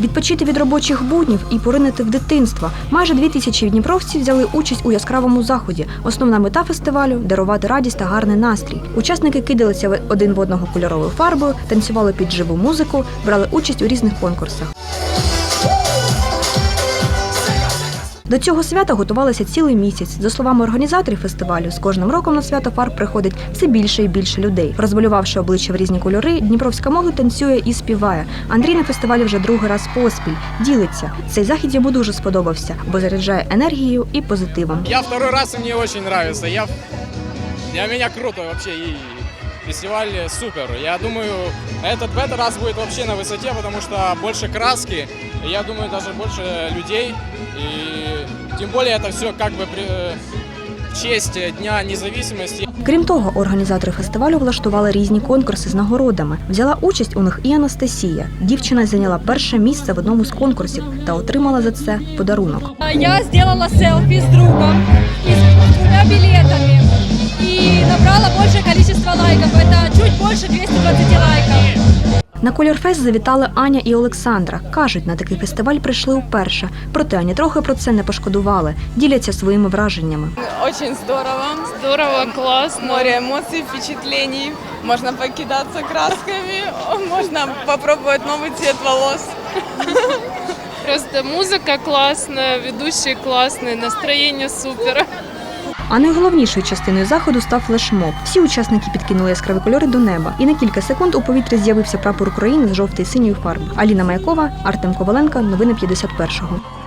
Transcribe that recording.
Відпочити від робочих буднів і поринити в дитинство. Майже дві тисячі дніпровців взяли участь у яскравому заході. Основна мета фестивалю дарувати радість та гарний настрій. Учасники кидалися один в одного кольоровою фарбою, танцювали під живу музику, брали участь у різних конкурсах. До цього свята готувалися цілий місяць. За словами організаторів фестивалю, з кожним роком на свято фарб приходить все більше і більше людей. Розмалювавши обличчя в різні кольори, Дніпровська молодь танцює і співає. Андрій на фестивалі вже другий раз поспіль. Ділиться. Цей захід йому дуже сподобався, бо заряджає енергією і позитивом. Я второй раз, и мне очень нравится. Я, для меня круто и фестиваль супер. Я думаю, этот в этот раз будет вообще на высоте, потому что больше краски, и я думаю, даже больше людей. И тем более это все как бы при- в честь Дня независимости. Крім того, організатори фестивалю влаштували різні конкурси з нагородами. Взяла участь у них і Анастасія. Дівчина зайняла перше місце в одному з конкурсів та отримала за це подарунок. Я сделала селфи с другом и с двумя больше 220 лайков. На Кольорфест завітали Аня і Олександра. Кажуть, на такий фестиваль прийшли вперше. Проте ані трохи про це не пошкодували. Діляться своїми враженнями. Очень здорово. Здорово, классно. Море эмоций, впечатлений. Можно покидаться красками, можно попробовать новый цвет волос. Просто музыка классная, ведущие классные, настроение супер. А найголовнішою частиною заходу став флешмоб. Всі учасники підкинули яскраві кольори до неба, і на кілька секунд у повітрі з'явився прапор України з жовтої синьої фарби. Аліна Маякова, Артем Коваленко. Новини 51-го.